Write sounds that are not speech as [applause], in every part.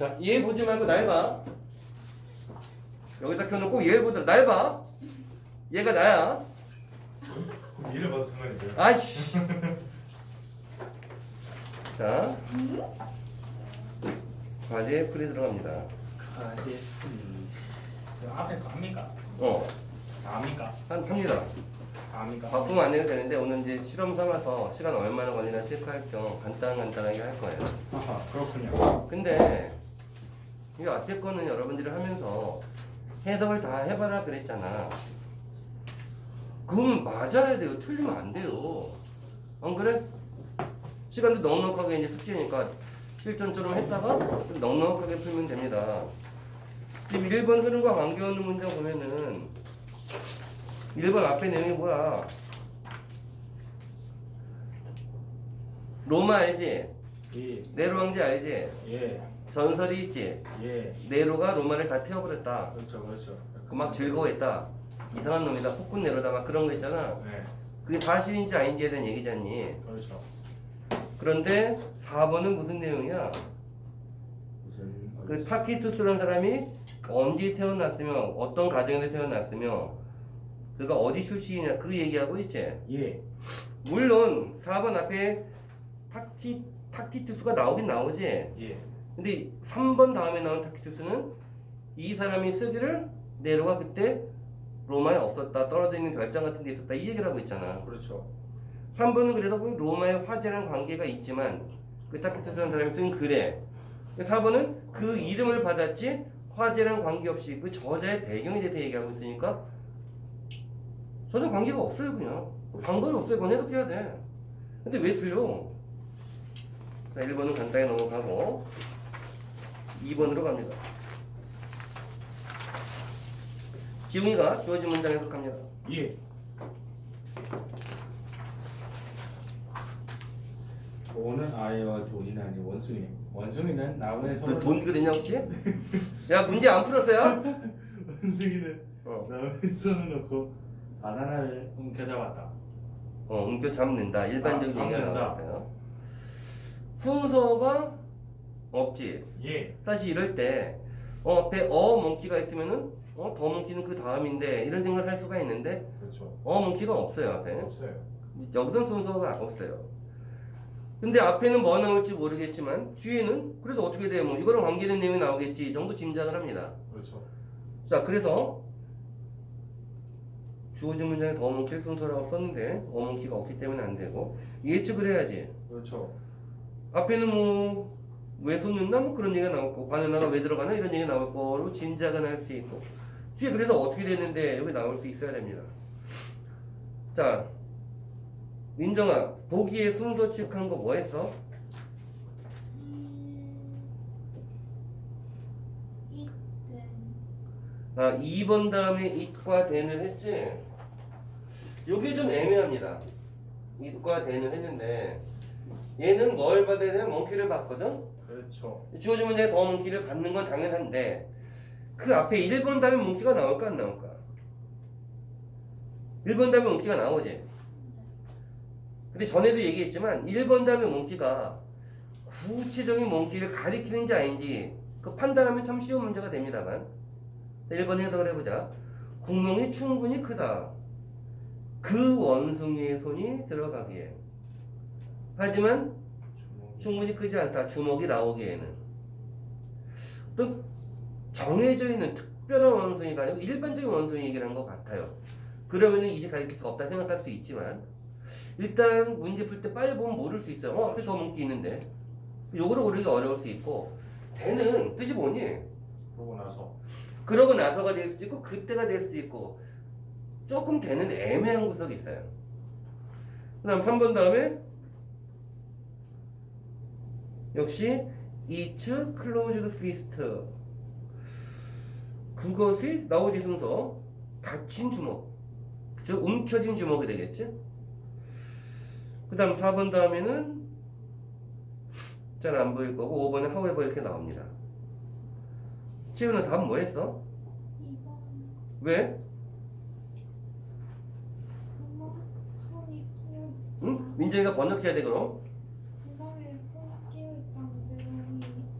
자, 얘 보지 말고 날 봐. 여기다 켜놓고 얘 보다 날 봐. 얘가 나야. 그럼 얘를 봐도 상관이 돼요? 아이씨. 자, 과제 풀이 들어갑니다. 가지. 저 앞에 갑니까? 어, 갑니까? 한 합니다. 갑니까? 바쁘면 안 해도 되는데 오늘 이제 실험 삼아서 시간 얼마나 걸리나 체크할 겸 간단 간단하게 할 거예요. 아하, 그렇군요. 근데 이 앞에 거는 여러분들이 하면서 해석을 다 해봐라 그랬잖아. 그건 맞아야 돼요. 틀리면 안 돼요. 안 그래? 시간도 넉넉하게 이제 숙제니까 실전처럼 했다가 좀 넉넉하게 풀면 됩니다. 지금 1번 흐름과 관계없는 문제 보면은 1번 앞에 내용이 뭐야? 로마 알지? 예, 네로 왕제 알지? 예, 전설이 있지. 예. 네로가 로마를 다 태워버렸다. 그렇죠, 그렇죠. 그 막 즐거워했다. 이상한 놈이다. 폭군 네로다. 막 그런 거 있잖아. 네, 그게 사실인지 아닌지에 대한 얘기잖니. 그렇죠. 그런데 4번은 무슨 내용이야? 무슨 그 타키투스라는 사람이 언제 태어났으며 어떤 가정에서 태어났으며 그가 어디 출신이냐 그 얘기하고 있지. 예, 물론 4번 앞에 타키 타키투스가 나오긴 나오지. 예, 근데 3번 다음에 나온 타키투스는 이 사람이 쓰기를 네로가 그때 로마에 없었다 떨어져 있는 별장 같은 데 있었다 이 얘기를 하고 있잖아. 그렇죠. 3번은 그래서 그 로마의 화재랑 관계가 있지만 그 타키투스라는 사람이 쓴 글에 4번은 그 이름을 받았지 화재랑 관계없이 그 저자의 배경에 대해서 얘기하고 있으니까 전혀 관계가 없어요 그냥. 방법이 없어요. 그건 해석해야 돼. 근데 왜 틀려? 자 1번은 간단히 넘어가고 2번으로 갑니다 지웅이가 주어진 문장 해석합니다 예. 돈은 아이와 돈이 아니 원숭이. 원숭이는 나무에 너 손을 돈 그랬냐 혹시? [laughs] 야 문제 안 풀었어요? [laughs] 원숭이는 어, 나무에 손을 놓고 바나나를 움켜잡았다. 어 옮겨 잡는다 일반적인 아, 얘기가 잡는다. 나왔어요 순서가 없지 예, 사실 이럴 때 어, 앞에 어 몽키가 있으면은 어, 더 몽키는 그 다음인데 이런 생각을 할 수가 있는데 그렇죠. 어 몽키가 없어요 앞에 없어요. 여기선 순서가 없어요 근데 앞에는 뭐 나올지 모르겠지만 뒤에는 그래도 어떻게 돼요 뭐 이거랑 관계된 내용이 나오겠지 이 정도 짐작을 합니다 그렇죠. 자 그래서 주어진 문장에 더 몽키를 순서라고 썼는데 어 몽키가 없기 때문에 안 되고 예측을 해야지 그렇죠. 앞에는 뭐 왜 손는다? 뭐 그런 얘기가 나올 거고 바나나가 왜 들어가나? 이런 얘기가 거로 짐작은 할 수 있고. 뒤에 그래서 어떻게 되는데 여기 나올 수 있어야 됩니다. 자 민정아 보기에 순서 체크한 거 뭐 했어? 아 2번 다음에 it과 then을 했지? 요게 좀 애매합니다. it과 then을 했는데 얘는 뭘 받아야 되냐 멍키를 받거든 그렇죠. 주어진 문제에 더 몽키를 받는 건 당연한데 그 앞에 1번 다음에 몽키가 나올까 안 나올까? 1번 다음에 몽키가 나오지. 근데 전에도 얘기했지만 1번 다음에 몽키가 구체적인 몽키를 가리키는지 아닌지 그 판단하면 참 쉬운 문제가 됩니다만 자, 1번 해석을 해보자. 공룡이 충분히 크다. 그 원숭이의 손이 들어가기에. 하지만. 충분히 크지 않다. 주먹이 나오기에는. 또 정해져 있는 특별한 원숭이가 아니고 일반적인 원숭이 얘기를 한것 같아요. 그러면은 이제 가르칠 수 없다 생각할 수 있지만 일단 문제 풀 때 빨리 보면 모를 수 있어요. 어, 앞에 저 문기 있는데. 요거를 고르기 어려울 수 있고 대는 뜻이 뭐니? 그러고 나서 그러고 나서가 될 수도 있고 그때가 될 수도 있고 조금 되는 애매한 구석이 있어요. 그 다음 3번 다음에 역시 each closed fist 그것이 나오지 순서 닫힌 주먹 즉 움켜진 주먹이 되겠지 그 다음 4번 다음에는 잘 안 보일 거고 5번에 however 이렇게 나옵니다 채우는 답은 뭐 했어? 2번 왜? 응? 민정이가 번역해야 돼 그럼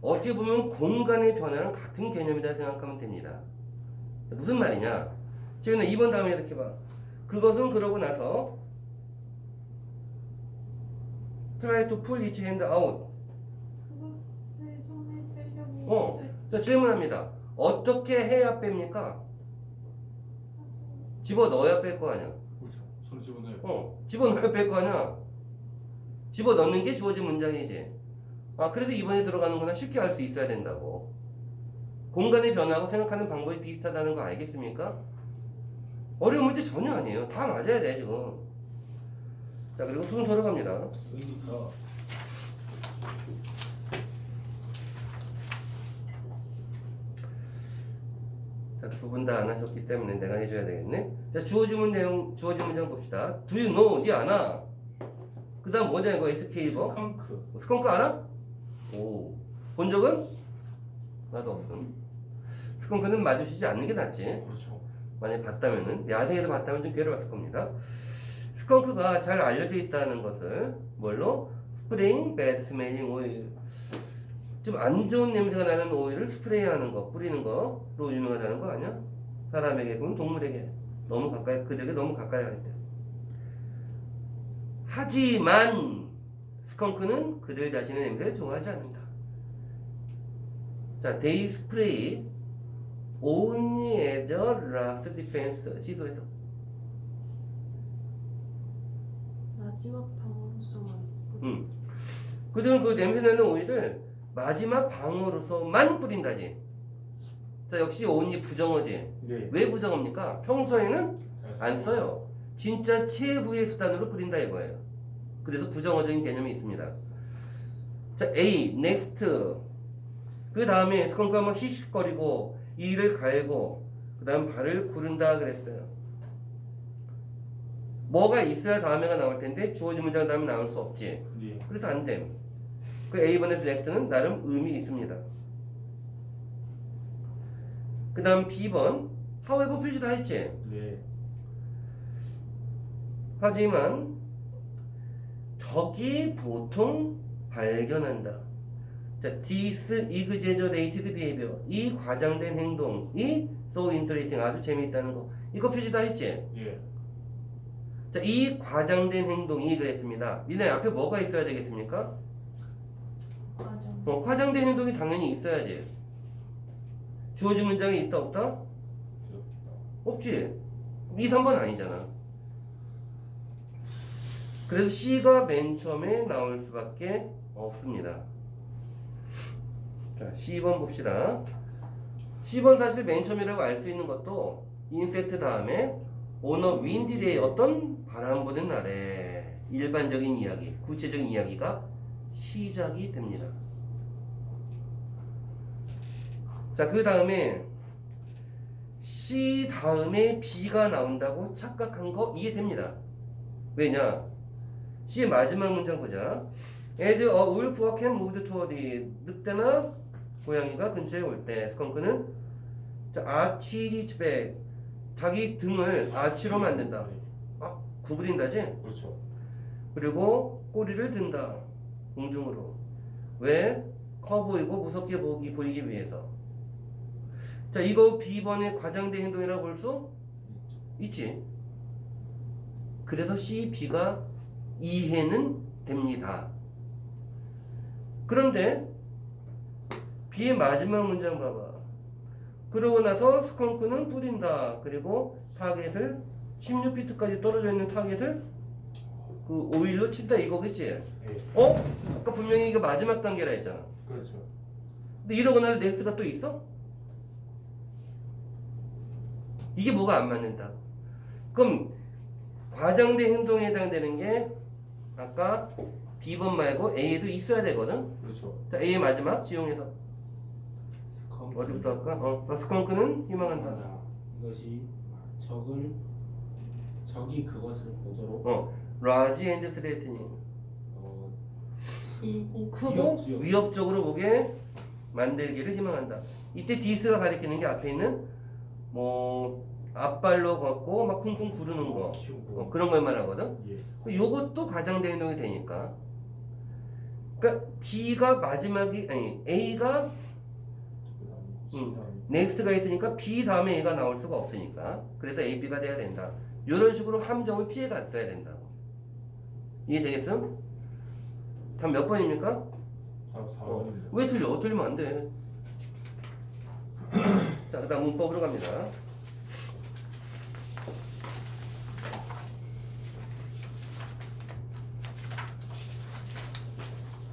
어떻게 보면 공간의 변화랑 같은 개념이다 생각하면 됩니다. 무슨 말이냐? 지금 2번 다음에 이렇게 봐. 그것은 그러고 나서 try to pull each hand out. 그것을 손에 떼려고 어. 자 질문합니다. 어떻게 해야 뺍니까? 집어 넣어야 뺄 거 아니야. 그렇죠. 손 집어 넣어요. 어, 집어 넣어야 뺄 거 아니야. 집어 넣는 게 주어진 문장이지. 아, 그래서 이번에 들어가는구나 쉽게 알 수 있어야 된다고. 공간의 변화하고 생각하는 방법이 비슷하다는 거 알겠습니까? 어려운 문제 전혀 아니에요. 다 맞아야 돼, 지금. 자, 그리고 순서로 갑니다. 여기서 자, 두 분 다 안 하셨기 때문에 내가 해줘야 되겠네. 자, 주어진 내용, 주어진 문장 봅시다. Do you know? 니 아나? 그 다음 뭐냐, 이거 SK 버? 스컹크 스컹크 알아? 오. 본 적은? 나도 없음. 스컹크는 마주치지 않는 게 낫지. 그렇죠. 만약에 봤다면은, 야생에서 봤다면 좀 괴로웠을 겁니다. 스컹크가 잘 알려져 있다는 것을, 뭘로? 스프레잉, 배드 스멜링 오일. 좀 안 좋은 냄새가 나는 오일을 스프레이하는 거, 뿌리는 거로 유명하다는 거 아니야? 사람에게, 그럼 동물에게. 너무 가까이, 그들에게 너무 가까이 갈 때. 하지만, 스컹크는 그들 자신의 냄새를 좋아하지 않는다. 자, they spray only as a last defense. 지도에서. 마지막 방어로서만 음. 그들은 그 냄새나는 오일을 마지막 방어로서만 뿌린다지. 자, 역시 only 부정어지. 네 왜 부정어입니까? 평소에는 잘안 써요. 진짜 최후의 수단으로 뿌린다 이거예요. 그래도 부정어적인 개념이 있습니다. 자, A, next. 그 다음에 스컹크 한번 씩씩거리고 이를 갈고 그 다음 발을 구른다 그랬어요. 뭐가 있어야 다음에가 나올 텐데 주어진 문장 다음에 나올 수 없지. 네. 그래서 안 됨. 그 A번의 next는 나름 의미 있습니다. 그 다음 B번 however 표시 다 했지. 네. 하지만 적이 보통 발견한다. 자, this exaggerated behavior. 이 과장된 행동이 so interesting. 아주 재미있다는 거. 이거 표시 다 했지? 예. 자, 이 과장된 행동이 그랬습니다. 니네 앞에 뭐가 있어야 되겠습니까? 과정 어, 과장된 행동이 당연히 있어야지. 주어진 문장이 있다 없다? 없지. 2, 3번 아니잖아. 그래서 C가 맨 처음에 나올 수밖에 없습니다. 자, C번 봅시다. C번 사실 맨 처음이라고 알 수 있는 것도 인섹트 다음에 오너 윈디데이 어떤 바람 부는 날에 일반적인 이야기, 구체적인 이야기가 시작이 됩니다. 자, 그 다음에 C 다음에 B가 나온다고 착각한 거 이해됩니다. 왜냐? C의 마지막 문장 보자. As a wolf can move toward it. 늑대나 고양이가 근처에 올 때 스컹크는 자, 아치 백 자기 등을 아치로 만든다. 아, 구부린다지? 그렇죠. 그리고 꼬리를 든다. 공중으로. 왜? 커 보이고 무섭게 보기, 보이기 위해서. 자, 이거 B번의 과장된 행동이라고 볼 수 있지. 그래서 C, B가 이해는 됩니다. 그런데 B의 마지막 문장 봐봐. 그러고 나서 스컹크는 뿌린다. 그리고 타겟을 16피트까지 떨어져 있는 타겟을 그 오일로 친다 이거겠지? 예. 어? 아까 분명히 이거 마지막 단계라 했잖아. 그렇죠. 근데 이러고 나서 넥스트가 또 있어? 이게 뭐가 안 맞는다. 그럼 과장된 행동에 해당되는 게 아까 B번 말고 A에도 있어야 되거든. 그렇죠. 자, A의 마지막 지용해서 스컹크 어디부터 할까? 어, 아, 스컹크는 희망한다. 이것이 적을 저기 그것을 보도록 어, large and threatening. 어, 크고 크고 위협- 위협적으로 보게 만들기를 희망한다. 이때 디스가 가리키는 게 앞에 있는 뭐 앞발로 걷고 막 쿵쿵 구르는 거 키우고 어, 그런 걸 말하거든. 예. 요것도 가장대 행동이 되니까. 그러니까 B가 마지막이 아니 A가 음. 넥스트가 있으니까 B 다음에 A가 나올 수가 없으니까 그래서 A, B가 돼야 된다. 이런 식으로 함정을 피해 갔어야 된다고. 이해되겠음? 답 몇 번입니까? 다음 4번입니다. 어. 왜 틀려? 틀리면 안 돼. [clears throat] 자, 그 다음 문법으로 갑니다.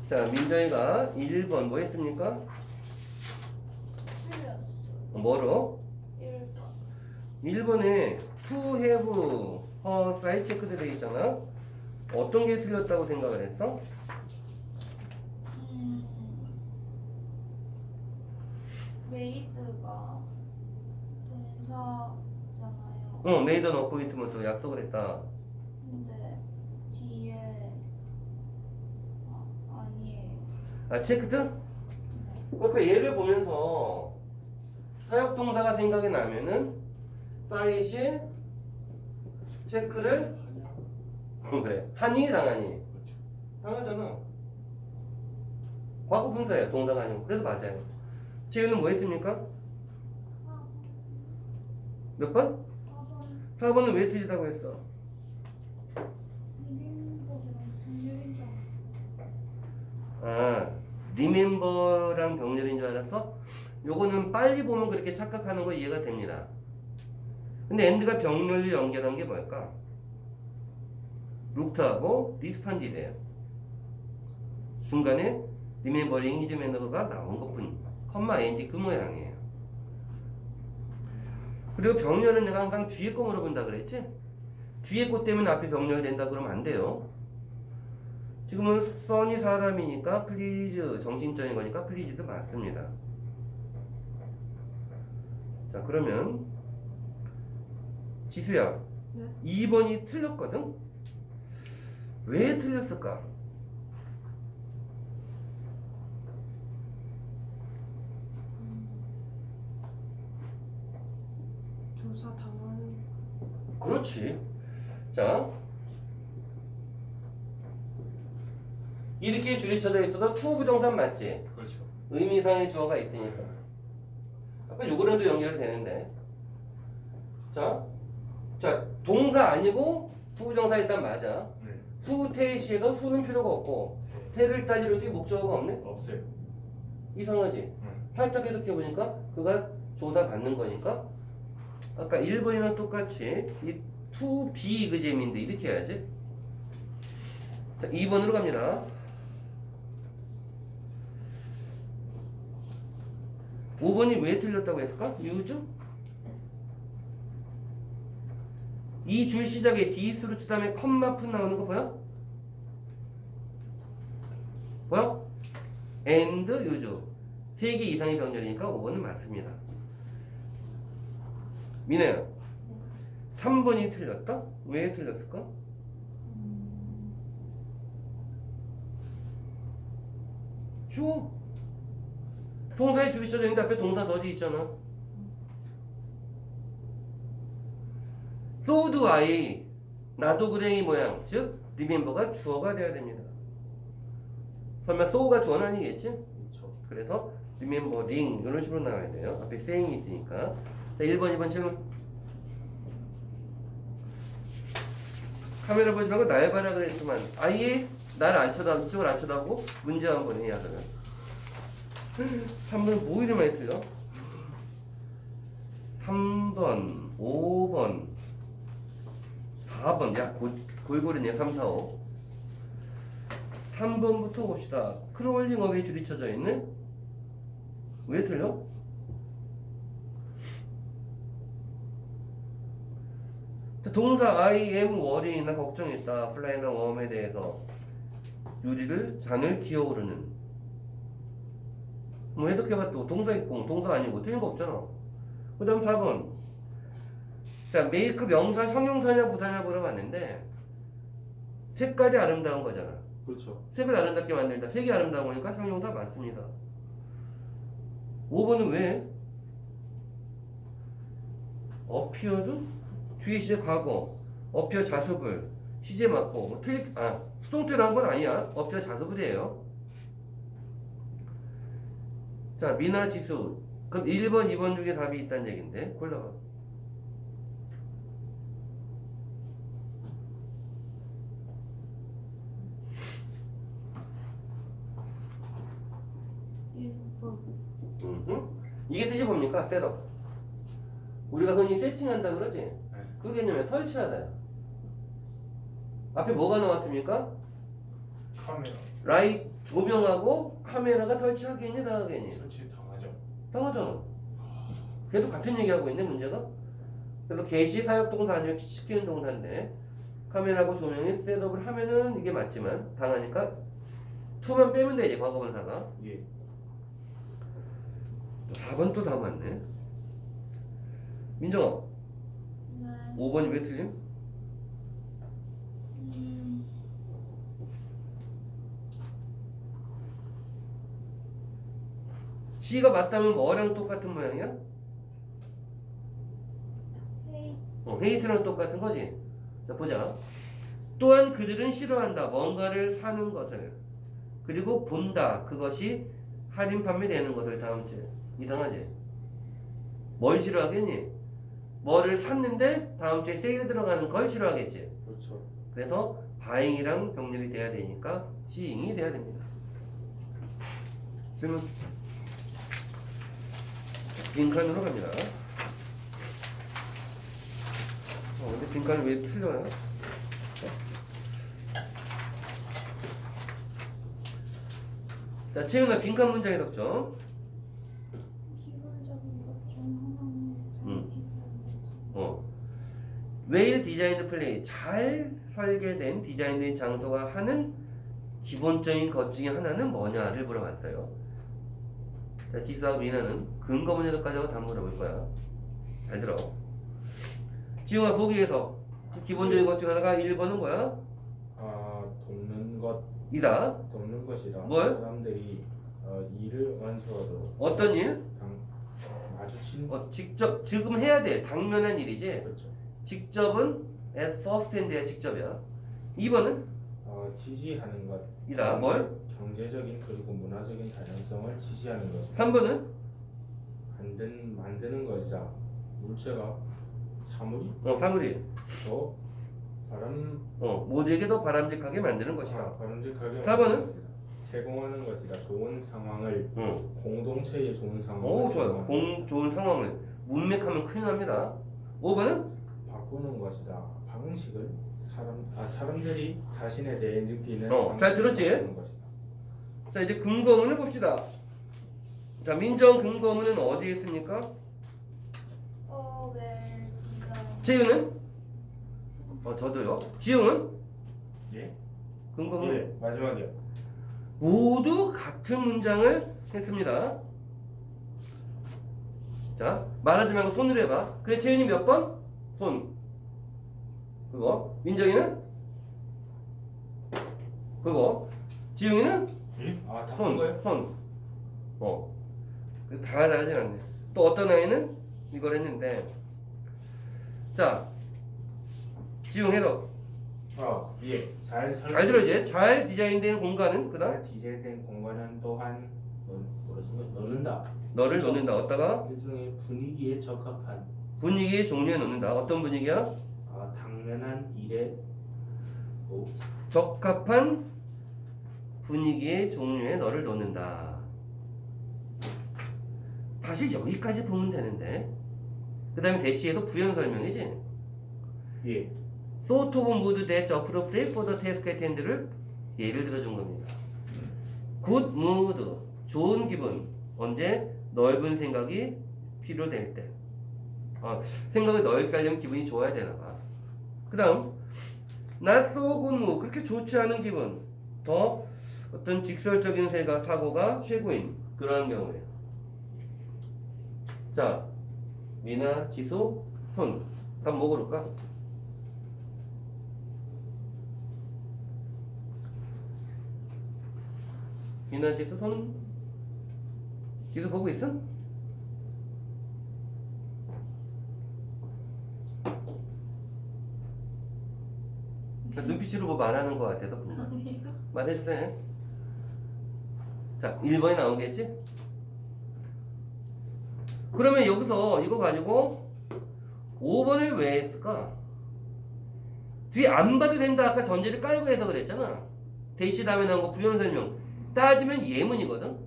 자, 민정이가 1번 뭐 했습니까? 뭐로? 1번. 1번에 to have her site checked 돼 있잖아. 어떤 게 틀렸다고 생각을 했어? 음. 메이드가 동사잖아요. 어, made an appointment 약속을 했다. 근데 뒤에 아, 아니에요. 아, 체크드? 그러니까 얘를 보면서 사역 동사가 생각이 나면은 사이시 체크를 어, 그래 하니 당하니 당하잖아 과거 분사예요 동사가 아니고 그래서 맞아요 재윤은 뭐 했습니까? 몇 번? 4번 4번은 왜 틀리다고 했어? 리멤버랑 동료인 줄 알았어. 아 리멤버랑 병렬인 줄 알았어? 요거는 빨리 보면 그렇게 착각하는 거 이해가 됩니다. 근데 엔드가 병렬로 연결한 게 뭘까? 루트하고 리스판디드예요. 중간에 리멤버링 이즈 매너가 나온 것뿐. 컴마 ing 그 모양이에요. 그리고 병렬은 내가 항상 뒤에 거 물어본다 그랬지? 뒤에 거 때문에 앞에 병렬 된다 그러면 안 돼요. 지금은 써니 사람이니까 플리즈 정신적인 거니까 플리즈도 맞습니다. 자 그러면 지수야 네. 2번이 틀렸거든? 왜 틀렸을까? 조사 당하는 그렇지. 자 이렇게 줄이 쳐져 있어도 투 부정산 맞지? 그렇죠. 의미상의 주어가 있으니까. 아까 요거랑도 연결이 되는데. 자, 자 동사 아니고 부정사 일단 맞아. 네. 수, 태, 시에도 수는 필요가 없고 태를 따지려 때 목적어가 없네? 없어요. 이상하지? 응. 살짝 해석해 보니까 그가 조사 받는 거니까 아까 1번이랑 똑같이 이 to be 그 재미인데 이렇게 해야지 자 2번으로 갑니다 5번이 왜 틀렸다고 했을까? use? 이줄 시작에 디스로 그 다음에 컴마 푼 나오는 거 보여? 보여? and use 세개 이상의 병렬이니까 5번은 맞습니다. 민혜야 3번이 틀렸다? 왜 틀렸을까? 쉬워 동사에 줄이 써져 있는데 앞에 동사 더지 있잖아 so do I 나도 그래 이 모양 즉 remember가 주어가 돼야 됩니다 설마 so가 주어는 아니겠지? 그렇죠. 그래서 remembering 이런 식으로 나와야 돼요. 앞에 saying이 있으니까. 자, 1번, 2번 질문. 카메라 보지 말고 날 봐라 그랬지만 아예 날안 쳐다 이쪽을 안 쳐다보고 문제 한번 해야 하거든. 3번 뭐 이리 많이 틀려? 3번, 5번, 4번. 야, 고, 골고루네. 3, 4, 5. 3번부터 봅시다. 크롤링 어웨이 줄이 쳐져 있네? 왜 틀려? 자, 동사 I am worry나 걱정했다. 플라이나 웜에 대해서 유리를 잔을 기어오르는 뭐 해석해봐 또 동사 있고 동사 아니고 틀린 거 없잖아. 그 다음 4번 자, 메이크 명사 형용사냐 부사냐 물어봤는데 색깔이 아름다운 거잖아. 그렇죠. 색을 아름답게 만들다. 색이 아름다운 거니까 형용사 맞습니다. 5번은 왜? 어피어도 뒤에 시제 과거, 어피어 자수불, 시제 맞고 뭐 틀리 아 수동태로 한 건 아니야. 어피어 자수불이에요. 자 미나 지수 그럼 1번, 2번 중에 답이 있다는 얘긴데 골라봐. 음흠. 이게 뜻이 뭡니까? 셋업. 우리가 흔히 세팅한다 그러지? 그 개념에 설치하다야. 앞에 뭐가 나왔습니까? 카메라 라이 조명하고 카메라가 설치하겠니 나가겠니? 설치 당하죠. 당하잖아. 걔도 같은 얘기하고 있네 문제가. 그래서 게시 사역 동사 아니면 시키는 동사인데 카메라하고 조명이 셋업을 하면은 이게 맞지만 당하니까 투만 빼면 되지 과거분사가. 예. 4번 또 다 맞네. 민정아, 네. 5번이 왜 틀림? C가 맞다면 뭐랑 똑같은 모양이야? 헤이. 어, 헤이트랑 똑같은 거지. 자, 보자. 또한 그들은 싫어한다. 뭔가를 사는 것을. 그리고 본다. 그것이 할인 판매되는 것을 다음 주에. 이상하지? 뭘 싫어하겠니? 뭐를 샀는데 다음 주에 세일 들어가는 걸 싫어하겠지. 그렇죠. 그래서 바잉이랑 병렬이 돼야 되니까 시잉이 돼야 됩니다. 질문. 빈칸으로 갑니다. 어, 근데 빈칸이 왜 틀려요? 자, 채윤아 빈칸 문장의 덕점. 음. 어. 웨일 디자인드 플레이 잘 설계된 디자인된 장소가 하는 기본적인 것 중에 하나는 뭐냐를 물어봤어요. 자, 지수하고 미나는 근거 문제도까지 하고 다 물어볼 거야. 잘 들어. 지우가 보기에서 기본적인 것 중 하나가 1번은 뭐야? 아 돕는 것 이다. 돕는 것이라 뭘? 사람들이 어, 일을 완수하도록 어떤 일? 당, 마주친 어, 직접 지금 해야 돼. 당면한 일이지. 그렇죠. 직접은 at first hand야 직접이야. 2번은 어, 지지하는 것 이다. 뭘? 경제적인 그리고 문화적인 다양성을 지지하는 것이다. 3번은 만든 만드는 것이다. 물체가 사물이 어, 사물이 더 바람 어, 모두에게 더 바람직하게 만드는 아, 것이다. 바람직하게 사번은? 만드는 것이다. 제공하는 것이다. 좋은 상황을 응. 공동체의 좋은 상황을 오, 좋아요. 제공하는 공 좋은 상황을 문맥하면 큰일 납니다. 5번은 바꾸는 것이다. 방식을 사람 아 사람들이 자신에 대해 느끼는 어, 잘 방식을 들었지? 바꾸는 것이다. 자 이제 근거문을 봅시다. 자 민정 근거문은 어디에 있습니까? 어, 웰 디자인. 재윤은? 어 저도요. 지웅은? 예? 근거문 예, 마지막이요. 모두 같은 문장을 했습니다. 자 말하지 말고 손으로 해봐. 그래 재윤이 몇 번? 손. 그거. 민정이는? 그거. 지웅이는? 예? 아, 다 손. 한 거예요? 손. 어. 그다 잘하진 않네. 또 어떤 아이는 이걸 했는데. 자. 해석. 아, 예. 잘 설. 잘 들어야지. 잘 디자인된 공간은 그다음 잘 디자인된 공간은 또한 뭐- 뭐라지? 넣는다. 너를 놓는다. 어디다가 일종의 분위기에 적합한 분위기의 종류에 놓는다. 어떤 분위기야? 아, 당면한 일에 뭐 적합한 분위기의 종류에 너를 놓는다. 사실 여기까지 보면 되는데. 그 다음에 대시에도 부연 설명이지. 예. sort of mood that's appropriate for the task at hand를 예를 들어준 겁니다. good mood, 좋은 기분. 언제? 넓은 생각이 필요될 때. 아, 생각을 넓게 하려면 기분이 좋아야 되나 봐. 그 다음, not so good mood, 그렇게 좋지 않은 기분. 더 어떤 직설적인 생각, 사고가 최고인 그러한 경우에. 자, 미나, 지수, 손. 답뭐 고를까? 이나지에서 손 지도 보고 있어? 나 눈빛으로 뭐 말하는 것. 말해도 돼. 자, 1번이 나오겠지? 그러면 여기서 이거 가지고 5번을 왜 했을까? 뒤에 안 봐도 된다. 아까 전제를 깔고 해서 그랬잖아. 대시 다음에 나온 거 부연 설명. 따지면 예문이거든?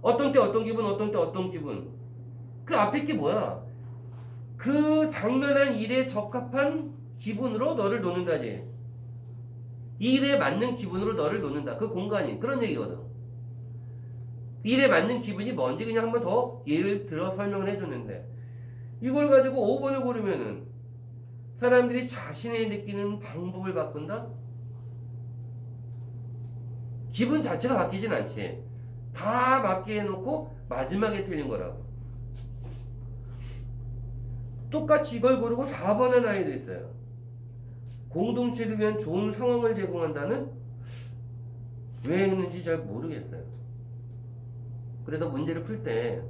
어떤 때 어떤 기분, 어떤 때 어떤 기분. 그 앞에 게 뭐야? 그 당면한 일에 적합한 기분으로 너를 놓는다지. 이 일에 맞는 기분으로 너를 놓는다. 그 공간이 그런 얘기거든. 일에 맞는 기분이 뭔지 그냥 한번 더 예를 들어 설명을 해줬는데 이걸 가지고 5번을 고르면은 사람들이 자신의 느끼는 방법을 바꾼다? 기분 자체가 바뀌진 않지. 다 맞게 해놓고 마지막에 틀린 거라고. 똑같이 이걸 고르고 4번의 아이도 있어요. 공동체를 위한 좋은 상황을 제공한다는 왜 했는지 잘 모르겠어요. 그래서 문제를 풀 때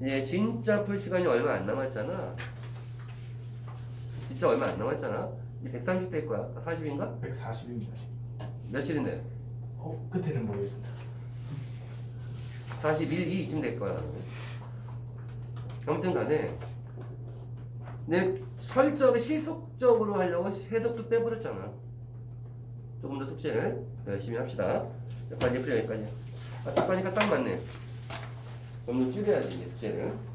이제 진짜 풀 시간이 얼마 안 남았잖아. 진짜 얼마 안 남았잖아. 이제 130될 거야. 40인가? 140입니다. 며칠인데? 어, 끝에는 모르겠습니다. 41, 2 이쯤 될 거야. 아무튼 간에 내 설정을 실속적으로 하려고 해석도 빼버렸잖아. 조금 더 숙제를 열심히 합시다. 자, 과제 풀이 여기까지. 아, 딱 가니까 딱 맞네. 좀더 줄여야지, 이제 숙제를.